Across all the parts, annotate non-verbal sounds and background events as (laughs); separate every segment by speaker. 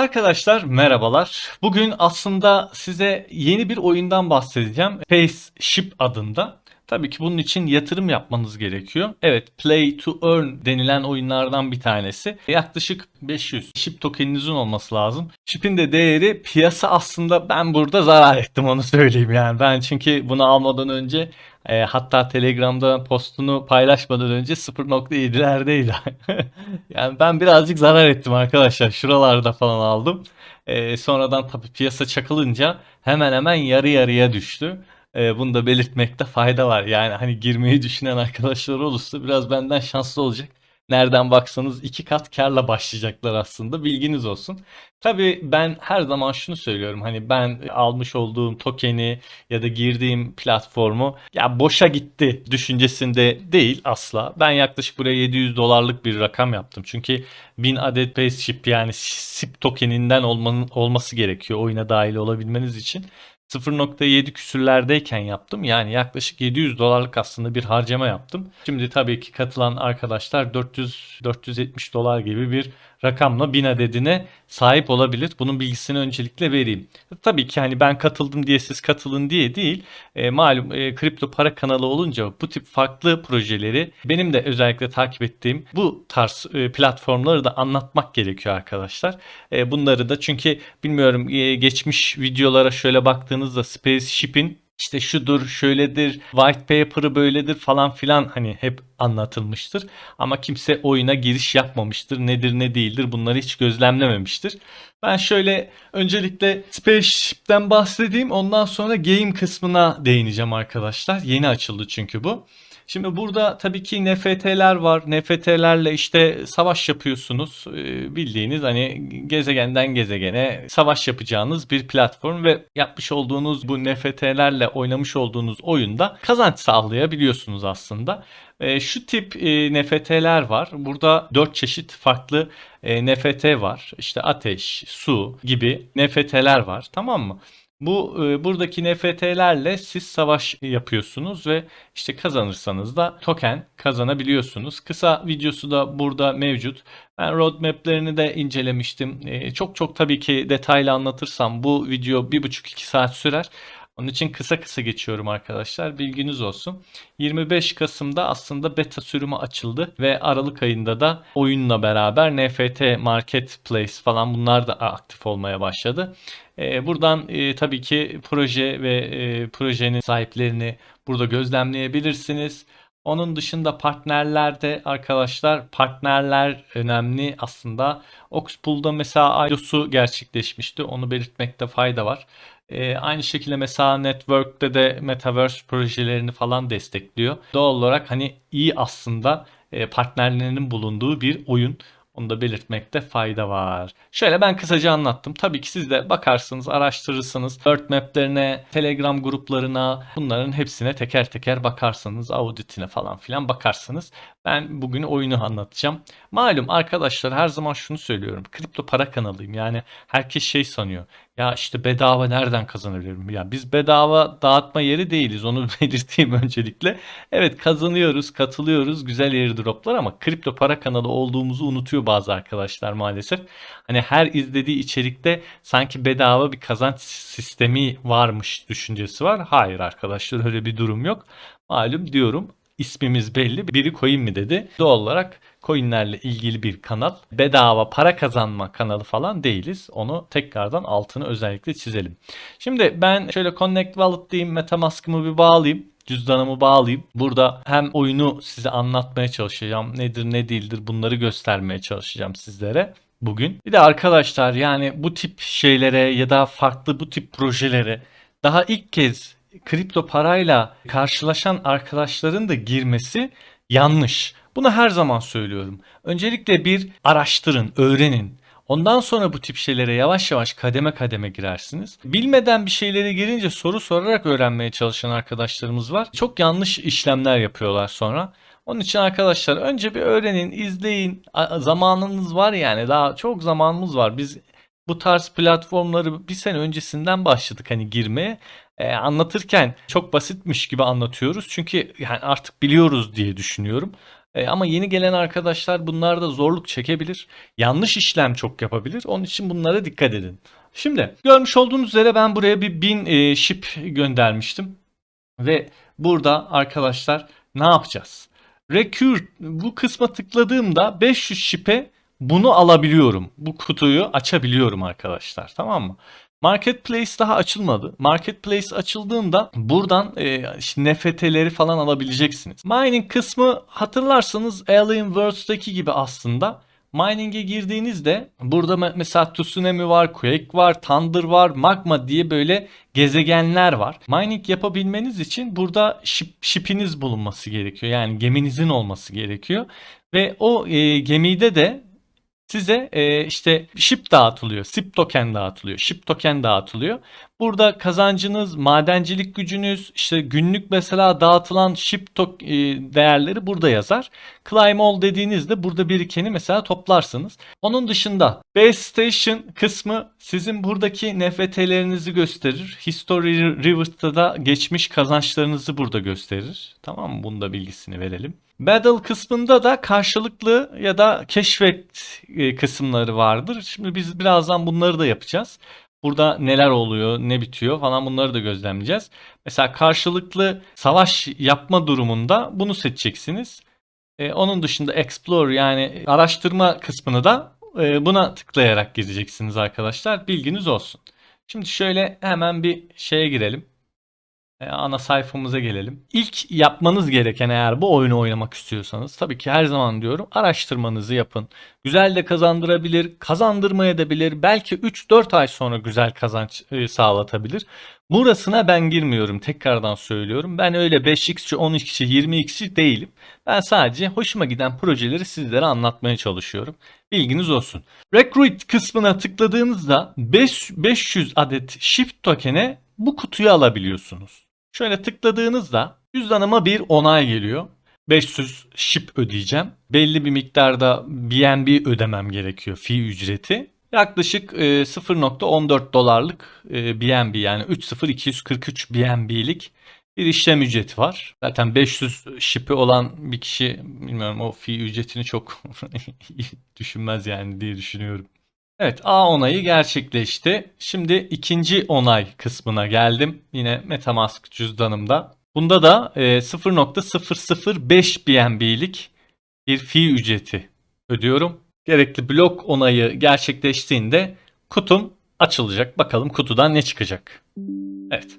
Speaker 1: Arkadaşlar merhabalar. Bugün aslında size yeni bir oyundan bahsedeceğim. Spaceship adında. Tabii ki bunun için yatırım yapmanız gerekiyor. Evet, Play to Earn denilen oyunlardan bir tanesi. Yaklaşık 500 ship tokeninizin olması lazım. Ship'in de değeri piyasa aslında ben burada zarar ettim onu söyleyeyim yani. Ben çünkü bunu almadan önce e, hatta Telegram'da postunu paylaşmadan önce 0.7'lerdeydi. (laughs) yani ben birazcık zarar ettim arkadaşlar. Şuralarda falan aldım. E, sonradan tabii piyasa çakılınca hemen hemen yarı yarıya düştü. E, bunu da belirtmekte fayda var. Yani hani girmeyi düşünen arkadaşlar olursa biraz benden şanslı olacak. Nereden baksanız iki kat karla başlayacaklar aslında. Bilginiz olsun. Tabii ben her zaman şunu söylüyorum. Hani ben almış olduğum tokeni ya da girdiğim platformu ya boşa gitti düşüncesinde değil asla. Ben yaklaşık buraya 700 dolarlık bir rakam yaptım. Çünkü 1000 adet Spaceship yani SIP tokeninden olmanın, olması gerekiyor oyuna dahil olabilmeniz için. 0.7 küsürlerdeyken yaptım. Yani yaklaşık 700 dolarlık aslında bir harcama yaptım. Şimdi tabii ki katılan arkadaşlar 400 470 dolar gibi bir rakamla 1000 adedine sahip olabilir. Bunun bilgisini öncelikle vereyim. Tabii ki hani ben katıldım diye siz katılın diye değil. E, malum e, kripto para kanalı olunca bu tip farklı projeleri benim de özellikle takip ettiğim bu tarz e, platformları da anlatmak gerekiyor arkadaşlar. E, bunları da çünkü bilmiyorum e, geçmiş videolara şöyle baktığınızda Spaceship'in işte şudur, şöyledir, white paper'ı böyledir falan filan hani hep anlatılmıştır. Ama kimse oyuna giriş yapmamıştır. Nedir ne değildir bunları hiç gözlemlememiştir. Ben şöyle öncelikle Spaceship'ten bahsedeyim. Ondan sonra game kısmına değineceğim arkadaşlar. Yeni açıldı çünkü bu. Şimdi burada tabii ki NFT'ler var. NFT'lerle işte savaş yapıyorsunuz. Ee, bildiğiniz hani gezegenden gezegene savaş yapacağınız bir platform ve yapmış olduğunuz bu NFT'lerle oynamış olduğunuz oyunda kazanç sağlayabiliyorsunuz aslında. Ee, şu tip e, NFT'ler var. Burada 4 çeşit farklı e, NFT var. İşte ateş, su gibi NFT'ler var. Tamam mı? Bu e, buradaki NFT'lerle siz savaş yapıyorsunuz ve işte kazanırsanız da token kazanabiliyorsunuz. Kısa videosu da burada mevcut. Ben roadmap'lerini de incelemiştim. E, çok çok tabii ki detaylı anlatırsam bu video 1,5-2 saat sürer. Onun için kısa kısa geçiyorum arkadaşlar. Bilginiz olsun. 25 Kasım'da aslında beta sürümü açıldı ve Aralık ayında da oyunla beraber NFT Marketplace falan bunlar da aktif olmaya başladı. Ee, buradan e, tabii ki proje ve e, projenin sahiplerini burada gözlemleyebilirsiniz. Onun dışında partnerlerde arkadaşlar partnerler önemli aslında. Oxpool'da mesela IDOS'u gerçekleşmişti. Onu belirtmekte fayda var. Ee, aynı şekilde mesela Network'te de Metaverse projelerini falan destekliyor. Doğal olarak hani iyi aslında e, partnerlerinin bulunduğu bir oyun. Onu da belirtmekte fayda var. Şöyle ben kısaca anlattım. Tabii ki siz de bakarsınız, araştırırsınız. Word map'lerine, Telegram gruplarına bunların hepsine teker teker bakarsınız. Auditine falan filan bakarsınız. Ben bugün oyunu anlatacağım. Malum arkadaşlar her zaman şunu söylüyorum. Kripto para kanalıyım. Yani herkes şey sanıyor. Ya işte bedava nereden kazanabilirim? Ya biz bedava dağıtma yeri değiliz. Onu (laughs) belirteyim öncelikle. Evet kazanıyoruz, katılıyoruz. Güzel airdroplar ama kripto para kanalı olduğumuzu unutuyor bazı arkadaşlar maalesef. Hani her izlediği içerikte sanki bedava bir kazanç sistemi varmış düşüncesi var. Hayır arkadaşlar öyle bir durum yok. Malum diyorum ismimiz belli. Biri coin mi dedi. Doğal olarak coinlerle ilgili bir kanal. Bedava para kazanma kanalı falan değiliz. Onu tekrardan altını özellikle çizelim. Şimdi ben şöyle Connect Wallet diyeyim. Metamask'ımı bir bağlayayım cüzdanımı bağlayayım. Burada hem oyunu size anlatmaya çalışacağım. Nedir ne değildir bunları göstermeye çalışacağım sizlere bugün. Bir de arkadaşlar yani bu tip şeylere ya da farklı bu tip projelere daha ilk kez kripto parayla karşılaşan arkadaşların da girmesi yanlış. Bunu her zaman söylüyorum. Öncelikle bir araştırın, öğrenin. Ondan sonra bu tip şeylere yavaş yavaş kademe kademe girersiniz. Bilmeden bir şeylere girince soru sorarak öğrenmeye çalışan arkadaşlarımız var. Çok yanlış işlemler yapıyorlar sonra. Onun için arkadaşlar önce bir öğrenin, izleyin. Zamanınız var yani daha çok zamanımız var. Biz bu tarz platformları bir sene öncesinden başladık hani girmeye. Ee, anlatırken çok basitmiş gibi anlatıyoruz. Çünkü yani artık biliyoruz diye düşünüyorum. E, ama yeni gelen arkadaşlar bunlarda zorluk çekebilir. Yanlış işlem çok yapabilir. Onun için bunlara dikkat edin. Şimdi görmüş olduğunuz üzere ben buraya bir bin e, ship göndermiştim. Ve burada arkadaşlar ne yapacağız? Recruit bu kısma tıkladığımda 500 ship'e bunu alabiliyorum. Bu kutuyu açabiliyorum arkadaşlar. Tamam mı? Marketplace daha açılmadı. Marketplace açıldığında buradan e, işte NFT'leri falan alabileceksiniz. Mining kısmı hatırlarsanız Alien Worlds'daki gibi aslında. Mining'e girdiğinizde burada me- mesela Tsunami var, Quake var, Thunder var, Magma diye böyle gezegenler var. Mining yapabilmeniz için burada ship, ship'iniz bulunması gerekiyor. Yani geminizin olması gerekiyor. Ve o e, gemide de size e, işte ship dağıtılıyor. SIP token dağıtılıyor. Ship token dağıtılıyor. Burada kazancınız, madencilik gücünüz, işte günlük mesela dağıtılan ship tok- e, değerleri burada yazar. Climb all dediğinizde burada birikeni mesela toplarsınız. Onun dışında Base Station kısmı sizin buradaki NFT'lerinizi gösterir. History River'da da geçmiş kazançlarınızı burada gösterir. Tamam mı? Bunu da bilgisini verelim. Battle kısmında da karşılıklı ya da keşfet e, kısımları vardır. Şimdi biz birazdan bunları da yapacağız. Burada neler oluyor, ne bitiyor falan bunları da gözlemleyeceğiz. Mesela karşılıklı savaş yapma durumunda bunu seçeceksiniz. E, onun dışında explore yani araştırma kısmını da e, buna tıklayarak gireceksiniz arkadaşlar. Bilginiz olsun. Şimdi şöyle hemen bir şeye girelim. E, ana sayfamıza gelelim. İlk yapmanız gereken eğer bu oyunu oynamak istiyorsanız tabii ki her zaman diyorum araştırmanızı yapın. Güzel de kazandırabilir, kazandırmaya da bilir. Belki 3-4 ay sonra güzel kazanç e, sağlatabilir. Burasına ben girmiyorum tekrardan söylüyorum. Ben öyle 5x'ci, 10x'ci, 20x'ci değilim. Ben sadece hoşuma giden projeleri sizlere anlatmaya çalışıyorum. Bilginiz olsun. Recruit kısmına tıkladığınızda 5, 500 adet shift token'e bu kutuyu alabiliyorsunuz. Şöyle tıkladığınızda cüzdanıma bir onay geliyor. 500 ship ödeyeceğim. Belli bir miktarda BNB ödemem gerekiyor fi ücreti. Yaklaşık e, 0.14 dolarlık e, BNB yani 30243 BNB'lik bir işlem ücreti var. Zaten 500 ship'i olan bir kişi bilmiyorum o fi ücretini çok (laughs) düşünmez yani diye düşünüyorum. Evet A onayı gerçekleşti. Şimdi ikinci onay kısmına geldim. Yine Metamask cüzdanımda. Bunda da e, 0.005 BNB'lik bir fi ücreti ödüyorum. Gerekli blok onayı gerçekleştiğinde kutum açılacak. Bakalım kutudan ne çıkacak. Evet.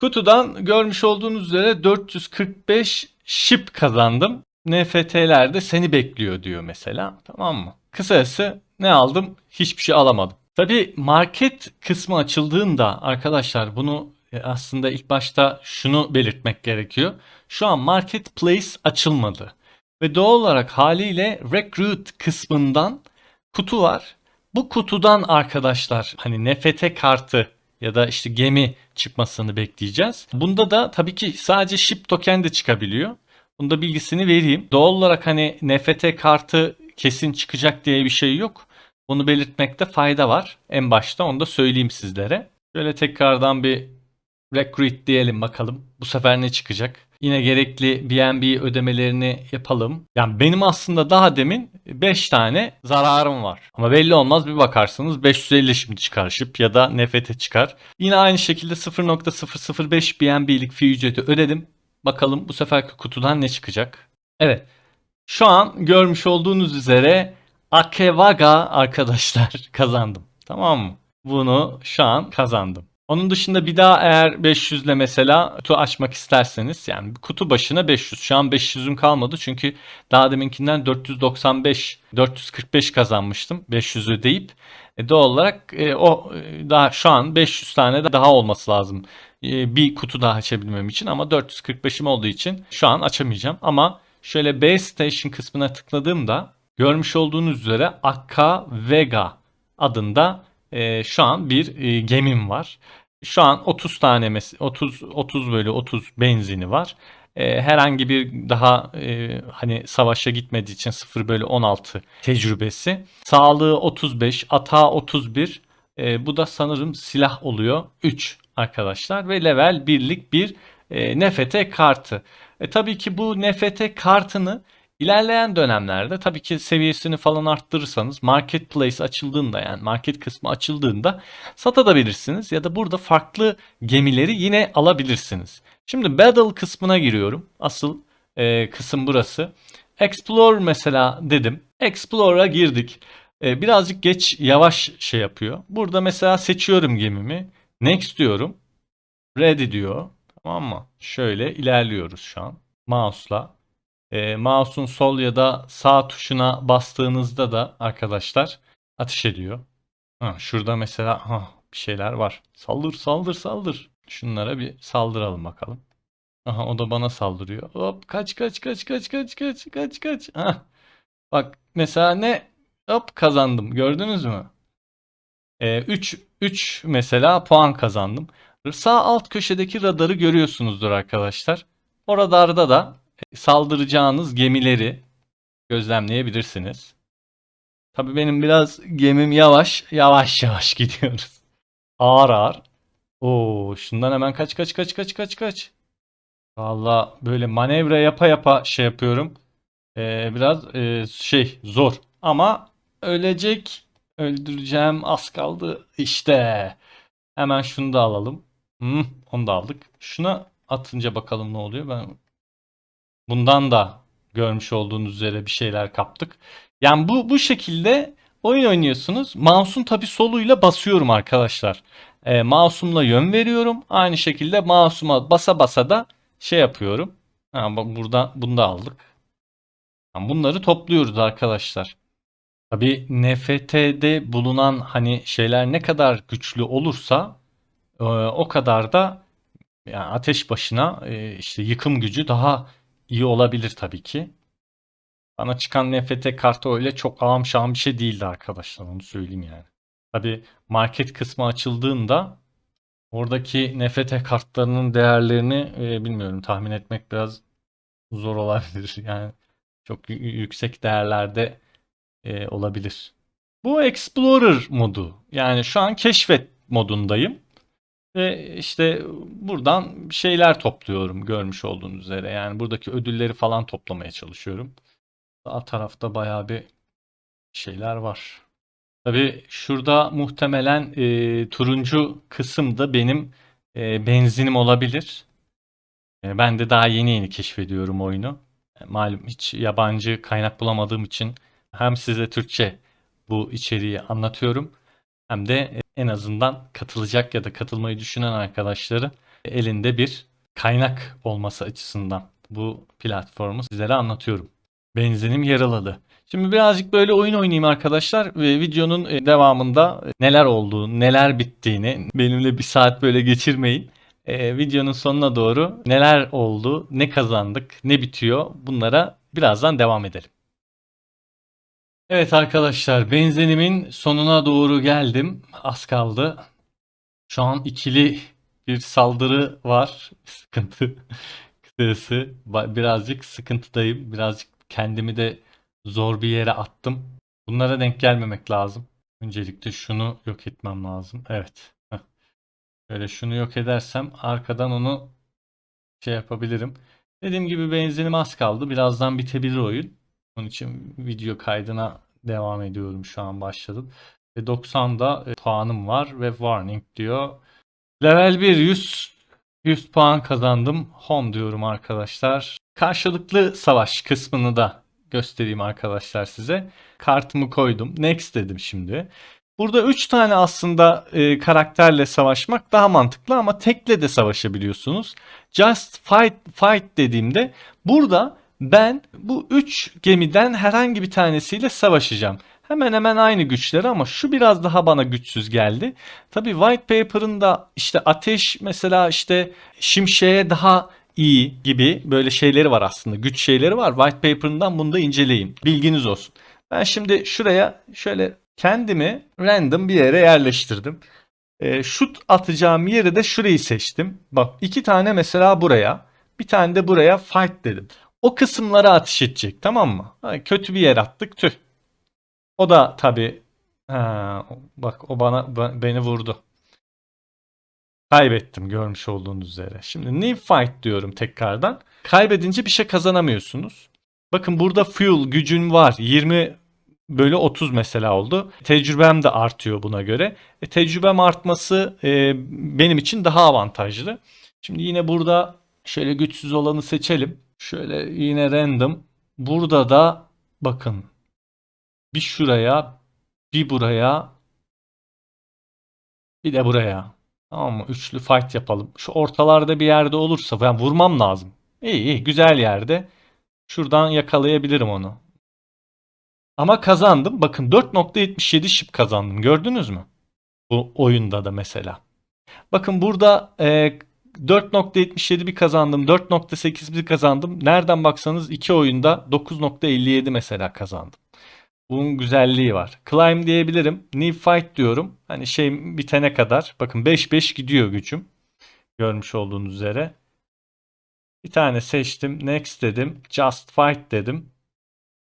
Speaker 1: Kutudan görmüş olduğunuz üzere 445 ship kazandım. NFT'ler de seni bekliyor diyor mesela. Tamam mı? Kısacası ne aldım? Hiçbir şey alamadım. Tabi market kısmı açıldığında arkadaşlar bunu e, aslında ilk başta şunu belirtmek gerekiyor. Şu an marketplace açılmadı. Ve doğal olarak haliyle recruit kısmından kutu var. Bu kutudan arkadaşlar hani NFT kartı ya da işte gemi çıkmasını bekleyeceğiz. Bunda da tabii ki sadece ship token de çıkabiliyor. Bunda bilgisini vereyim. Doğal olarak hani NFT kartı kesin çıkacak diye bir şey yok. Bunu belirtmekte fayda var. En başta onu da söyleyeyim sizlere. Şöyle tekrardan bir recruit diyelim bakalım. Bu sefer ne çıkacak? Yine gerekli BNB ödemelerini yapalım. Yani benim aslında daha demin 5 tane zararım var. Ama belli olmaz bir bakarsınız 550 şimdi çıkar şıp ya da NFT çıkar. Yine aynı şekilde 0.005 BNB'lik fi ücreti ödedim. Bakalım bu seferki kutudan ne çıkacak? Evet. Şu an görmüş olduğunuz üzere Akevaga arkadaşlar (laughs) kazandım. Tamam mı? Bunu şu an kazandım. Onun dışında bir daha eğer 500 ile mesela kutu açmak isterseniz yani kutu başına 500. Şu an 500'üm kalmadı çünkü daha deminkinden 495 445 kazanmıştım 500 ödeyip. E, doğal olarak e, o e, daha şu an 500 tane daha olması lazım. E, bir kutu daha açabilmem için ama 445'im olduğu için şu an açamayacağım ama şöyle Base Station kısmına tıkladığımda görmüş olduğunuz üzere Akka Vega adında e, şu an bir e, gemim var. Şu an 30 tane mes- 30 30 bölü 30 benzini var. E, herhangi bir daha e, hani savaşa gitmediği için 0 bölü 16 tecrübesi. Sağlığı 35, atağı 31. E, bu da sanırım silah oluyor 3 arkadaşlar ve level birlik bir e, NFT kartı. E, tabii ki bu NFT kartını ilerleyen dönemlerde tabii ki seviyesini falan arttırırsanız marketplace açıldığında yani market kısmı açıldığında satabilirsiniz ya da burada farklı gemileri yine alabilirsiniz. Şimdi battle kısmına giriyorum. Asıl e, kısım burası. Explore mesela dedim. Explore'a girdik. E, birazcık geç yavaş şey yapıyor. Burada mesela seçiyorum gemimi. Next diyorum. Ready diyor. Tamam mı? Şöyle ilerliyoruz şu an. Mouse'la. E, mouse'un sol ya da sağ tuşuna bastığınızda da arkadaşlar ateş ediyor. Ha, şurada mesela ha, bir şeyler var. Saldır saldır saldır. Şunlara bir saldıralım bakalım. Aha o da bana saldırıyor. Hop kaç kaç kaç kaç kaç kaç kaç kaç. Ha. Bak mesela ne? Hop kazandım. Gördünüz mü? 3 3 mesela puan kazandım. Sağ alt köşedeki radarı görüyorsunuzdur arkadaşlar. O radarda da saldıracağınız gemileri gözlemleyebilirsiniz. Tabii benim biraz gemim yavaş, yavaş yavaş (laughs) gidiyoruz. Ağır ağır. Oo, şundan hemen kaç kaç kaç kaç kaç kaç. Valla böyle manevra yapa yapa şey yapıyorum. Ee, biraz e, şey zor. Ama ölecek. Öldüreceğim. Az kaldı. İşte. Hemen şunu da alalım. Hmm, onu da aldık. Şuna atınca bakalım ne oluyor. Ben bundan da görmüş olduğunuz üzere bir şeyler kaptık. Yani bu bu şekilde oyun oynuyorsunuz. Mouse'un tabi soluyla basıyorum arkadaşlar. E, mouse'umla yön veriyorum. Aynı şekilde mouse'uma basa basa da şey yapıyorum. Ha, burada bunu da aldık. Yani bunları topluyoruz arkadaşlar. Tabi NFT'de bulunan hani şeyler ne kadar güçlü olursa e, o kadar da yani ateş başına e, işte yıkım gücü daha iyi olabilir tabii ki. Bana çıkan NFT kartı öyle çok ağam şahım bir şey değildi arkadaşlar onu söyleyeyim yani. Tabi market kısmı açıldığında oradaki NFT kartlarının değerlerini e, bilmiyorum tahmin etmek biraz zor olabilir. (laughs) Yani çok yüksek değerlerde e, olabilir. Bu Explorer modu. Yani şu an keşfet modundayım. Ve işte buradan şeyler topluyorum görmüş olduğunuz üzere. Yani buradaki ödülleri falan toplamaya çalışıyorum. Sağ tarafta bayağı bir şeyler var. Tabii şurada muhtemelen e, turuncu kısım da benim e, benzinim olabilir. E, ben de daha yeni yeni keşfediyorum oyunu. E, malum hiç yabancı kaynak bulamadığım için hem size Türkçe bu içeriği anlatıyorum hem de e, en azından katılacak ya da katılmayı düşünen arkadaşları elinde bir kaynak olması açısından bu platformu sizlere anlatıyorum. Benzinim yaraladı. Şimdi birazcık böyle oyun oynayayım arkadaşlar ve videonun e, devamında e, neler olduğu, neler bittiğini benimle bir saat böyle geçirmeyin. Ee, videonun sonuna doğru neler oldu, ne kazandık, ne bitiyor bunlara birazdan devam edelim. Evet arkadaşlar benzinimin sonuna doğru geldim. Az kaldı. Şu an ikili bir saldırı var. Sıkıntı. (laughs) Kısacası ba- birazcık sıkıntıdayım. Birazcık kendimi de zor bir yere attım. Bunlara denk gelmemek lazım. Öncelikle şunu yok etmem lazım. Evet. Böyle şunu yok edersem arkadan onu şey yapabilirim. Dediğim gibi benzinim az kaldı. Birazdan bitebilir oyun. Onun için video kaydına devam ediyorum. Şu an başladım. Ve 90'da e, puanım var ve warning diyor. Level 1 100 100 puan kazandım. Home diyorum arkadaşlar. Karşılıklı savaş kısmını da göstereyim arkadaşlar size. Kartımı koydum. Next dedim şimdi. Burada 3 tane aslında e, karakterle savaşmak daha mantıklı ama tekle de savaşabiliyorsunuz. Just fight fight dediğimde burada ben bu 3 gemiden herhangi bir tanesiyle savaşacağım. Hemen hemen aynı güçleri ama şu biraz daha bana güçsüz geldi. Tabi White Paper'ın da işte ateş mesela işte şimşeğe daha iyi gibi böyle şeyleri var aslında. Güç şeyleri var. White Paper'ından bunu da inceleyin. Bilginiz olsun. Ben şimdi şuraya şöyle kendimi random bir yere yerleştirdim. E, şut atacağım yeri de şurayı seçtim. Bak iki tane mesela buraya. Bir tane de buraya fight dedim. O kısımlara ateş edecek tamam mı? Kötü bir yer attık tüh. O da tabi bak o bana beni vurdu. Kaybettim görmüş olduğunuz üzere. Şimdi new fight diyorum tekrardan. Kaybedince bir şey kazanamıyorsunuz. Bakın burada fuel gücün var. 20 bölü 30 mesela oldu. Tecrübem de artıyor buna göre. E, tecrübem artması e, benim için daha avantajlı. Şimdi yine burada şöyle güçsüz olanı seçelim. Şöyle yine random. Burada da bakın bir şuraya bir buraya bir de buraya. Tamam mı? Üçlü fight yapalım. Şu ortalarda bir yerde olursa ben vurmam lazım. İyi iyi güzel yerde. Şuradan yakalayabilirim onu. Ama kazandım. Bakın 4.77 şip kazandım. Gördünüz mü? Bu oyunda da mesela. Bakın burada e, 4.77 bir kazandım. 4.8 bir kazandım. Nereden baksanız iki oyunda 9.57 mesela kazandım. Bunun güzelliği var. Climb diyebilirim. New fight diyorum. Hani şey bitene kadar. Bakın 5-5 gidiyor gücüm. Görmüş olduğunuz üzere. Bir tane seçtim. Next dedim. Just fight dedim.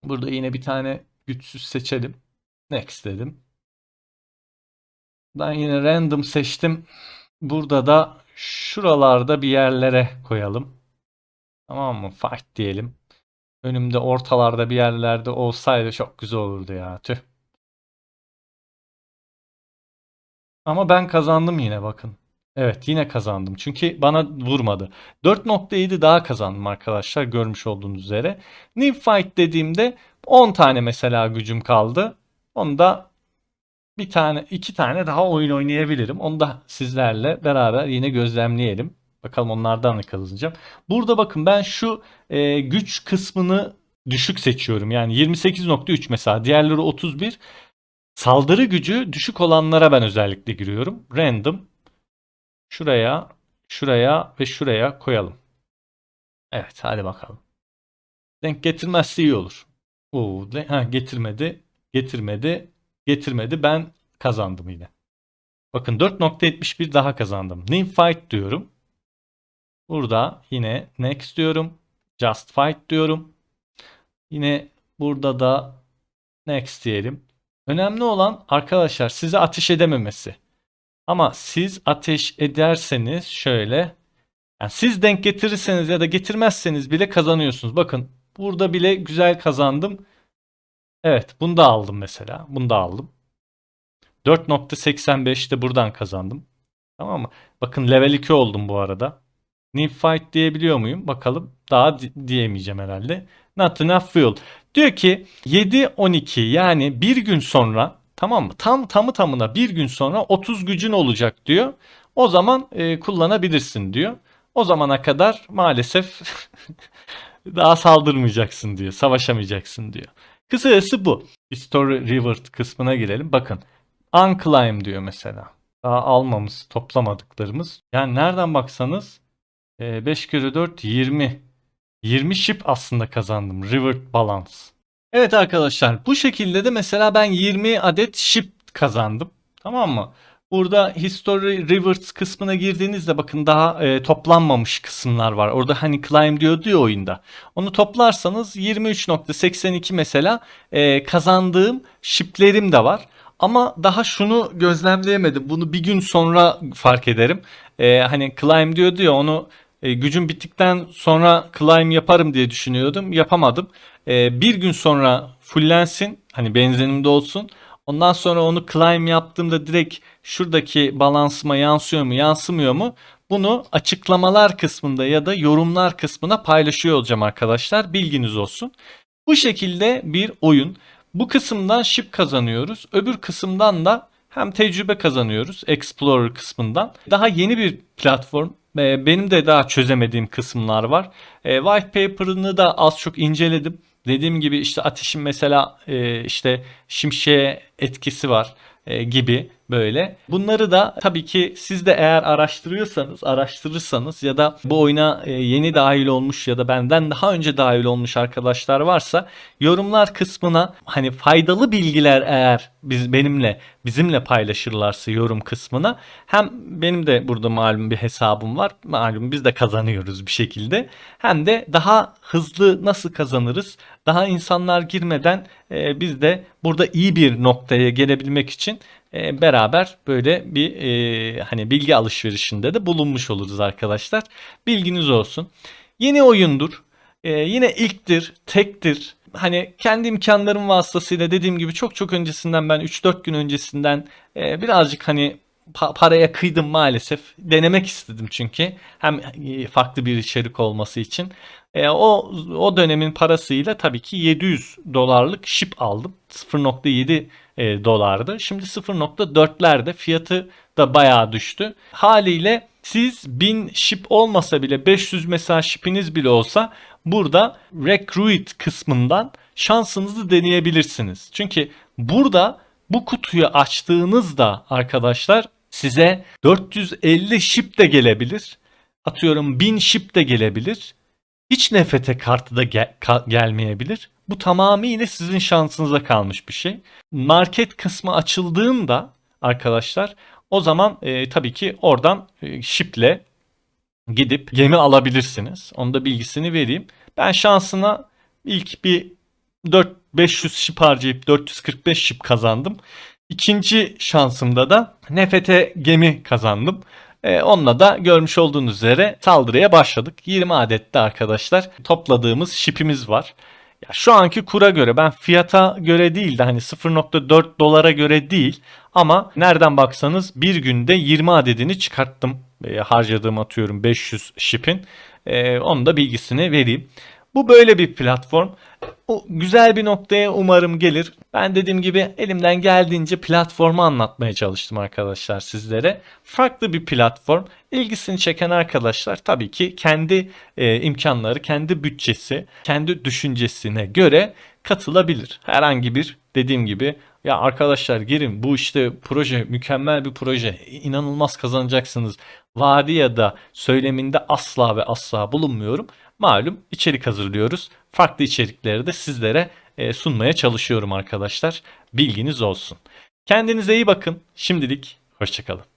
Speaker 1: Burada yine bir tane güçsüz seçelim. Next dedim. Ben yine random seçtim. Burada da şuralarda bir yerlere koyalım. Tamam mı? Fight diyelim. Önümde ortalarda bir yerlerde olsaydı çok güzel olurdu ya. Tüh. Ama ben kazandım yine bakın. Evet yine kazandım. Çünkü bana vurmadı. 4.7 daha kazandım arkadaşlar görmüş olduğunuz üzere. New Fight dediğimde 10 tane mesela gücüm kaldı. Onu da bir tane iki tane daha oyun oynayabilirim. Onu da sizlerle beraber yine gözlemleyelim. Bakalım onlardan ne kazanacağım. Burada bakın ben şu e, güç kısmını düşük seçiyorum. Yani 28.3 mesela diğerleri 31. Saldırı gücü düşük olanlara ben özellikle giriyorum. Random şuraya, şuraya ve şuraya koyalım. Evet hadi bakalım. Denk getirmezse iyi olur. Oo, ha, getirmedi, getirmedi, getirmedi. Ben kazandım yine. Bakın 4.71 daha kazandım. New fight diyorum. Burada yine next diyorum. Just fight diyorum. Yine burada da next diyelim. Önemli olan arkadaşlar size ateş edememesi. Ama siz ateş ederseniz şöyle yani siz denk getirirseniz ya da getirmezseniz bile kazanıyorsunuz. Bakın burada bile güzel kazandım. Evet bunu da aldım mesela. Bunu da aldım. 4.85 de buradan kazandım. Tamam mı? Bakın level 2 oldum bu arada. New fight diyebiliyor muyum? Bakalım. Daha di- diyemeyeceğim herhalde. Not enough fuel. Diyor ki 7-12 yani bir gün sonra tamam mı? Tam tamı tamına bir gün sonra 30 gücün olacak diyor. O zaman e, kullanabilirsin diyor. O zamana kadar maalesef (laughs) daha saldırmayacaksın diyor. Savaşamayacaksın diyor. Kısacası bu. History Reward kısmına girelim. Bakın. Unclimb diyor mesela. Daha almamız, toplamadıklarımız. Yani nereden baksanız 5 kere 4 20. 20 ship aslında kazandım. Reward Balance. Evet arkadaşlar bu şekilde de mesela ben 20 adet ship kazandım. Tamam mı? Burada History Rewards kısmına girdiğinizde bakın daha e, toplanmamış kısımlar var. Orada hani climb diyor diyor oyunda. Onu toplarsanız 23.82 mesela e, kazandığım shiplerim de var. Ama daha şunu gözlemleyemedim. Bunu bir gün sonra fark ederim. E, hani climb diyor diyor onu e, gücüm bittikten sonra climb yaparım diye düşünüyordum. Yapamadım. E, bir gün sonra fullensin. Hani benzinimde olsun. Ondan sonra onu climb yaptığımda direkt şuradaki balansıma yansıyor mu yansımıyor mu? Bunu açıklamalar kısmında ya da yorumlar kısmına paylaşıyor olacağım arkadaşlar. Bilginiz olsun. Bu şekilde bir oyun. Bu kısımdan ship kazanıyoruz. Öbür kısımdan da hem tecrübe kazanıyoruz Explorer kısmından. Daha yeni bir platform. Ee, Benim de daha çözemediğim kısımlar var. Ee, White paper'ını da az çok inceledim. Dediğim gibi işte ateşin mesela e, işte şimşeğe etkisi var e, gibi böyle. Bunları da tabii ki siz de eğer araştırıyorsanız, araştırırsanız ya da bu oyuna e, yeni dahil olmuş ya da benden daha önce dahil olmuş arkadaşlar varsa yorumlar kısmına hani faydalı bilgiler eğer biz benimle bizimle paylaşırlarsa yorum kısmına hem benim de burada malum bir hesabım var. Malum biz de kazanıyoruz bir şekilde. Hem de daha hızlı nasıl kazanırız? Daha insanlar girmeden e, biz de burada iyi bir noktaya gelebilmek için e, beraber böyle bir e, hani bilgi alışverişinde de bulunmuş oluruz arkadaşlar. Bilginiz olsun. Yeni oyundur. E, yine ilktir, tektir. Hani kendi imkanlarım vasıtasıyla dediğim gibi çok çok öncesinden ben 3-4 gün öncesinden e, birazcık hani pa- paraya kıydım maalesef. Denemek istedim çünkü. Hem e, farklı bir içerik olması için. E, o o dönemin parasıyla tabii ki 700 dolarlık ship aldım. 0.7 e, dolardı. Şimdi 0.4'lerde fiyatı da bayağı düştü. Haliyle siz 1000 ship olmasa bile 500 mesela shipiniz bile olsa burada recruit kısmından şansınızı deneyebilirsiniz. Çünkü burada bu kutuyu açtığınızda arkadaşlar size 450 ship de gelebilir. Atıyorum 1000 ship de gelebilir. Hiç NFT kartı da gel- gelmeyebilir. Bu tamamıyla sizin şansınıza kalmış bir şey. Market kısmı açıldığında arkadaşlar o zaman e, tabii ki oradan e, shiple gidip gemi alabilirsiniz. Onun da bilgisini vereyim. Ben şansına ilk bir 4 500 ship harcayıp 445 ship kazandım. İkinci şansımda da NFT gemi kazandım. Ee, onunla da görmüş olduğunuz üzere saldırıya başladık. 20 adette arkadaşlar topladığımız shipimiz var. Ya şu anki kura göre ben fiyata göre değil de hani 0.4 dolara göre değil ama nereden baksanız bir günde 20 adedini çıkarttım. E, harcadığım atıyorum 500 ship'in. E, onun da bilgisini vereyim. Bu böyle bir platform. O güzel bir noktaya umarım gelir. Ben dediğim gibi elimden geldiğince platformu anlatmaya çalıştım arkadaşlar sizlere. Farklı bir platform. İlgisini çeken arkadaşlar tabii ki kendi e, imkanları, kendi bütçesi, kendi düşüncesine göre katılabilir. Herhangi bir dediğim gibi ya arkadaşlar girin bu işte proje mükemmel bir proje inanılmaz kazanacaksınız vaadi ya da söyleminde asla ve asla bulunmuyorum. Malum içerik hazırlıyoruz. Farklı içerikleri de sizlere e, sunmaya çalışıyorum arkadaşlar. Bilginiz olsun. Kendinize iyi bakın. Şimdilik hoşçakalın.